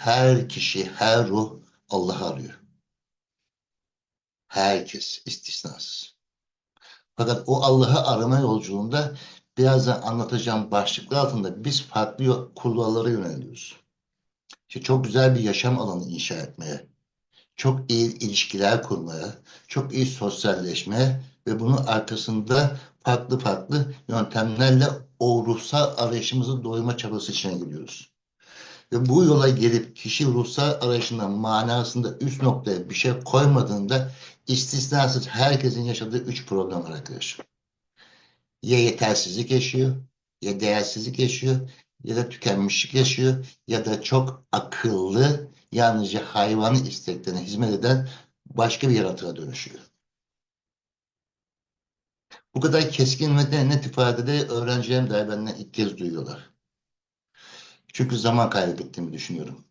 Her kişi, her ruh Allah'ı arıyor. Herkes istisnasız. Fakat o Allah'ı arama yolculuğunda birazdan anlatacağım başlıklar altında biz farklı kulvarlara yöneliyoruz. İşte çok güzel bir yaşam alanı inşa etmeye, çok iyi ilişkiler kurmaya, çok iyi sosyalleşmeye ve bunun arkasında farklı farklı yöntemlerle o ruhsal arayışımızı doyma çabası içine giriyoruz. Ve bu yola gelip kişi ruhsal arayışında manasında üst noktaya bir şey koymadığında istisnasız herkesin yaşadığı üç problem var arkadaşlar. Ya yetersizlik yaşıyor, ya değersizlik yaşıyor, ya da tükenmişlik yaşıyor, ya da çok akıllı, yalnızca hayvanı isteklerine hizmet eden başka bir yaratığa dönüşüyor. Bu kadar keskin ve net ifadede öğrencilerim dahi benden ilk kez duyuyorlar. Çünkü zaman kaybettiğimi düşünüyorum.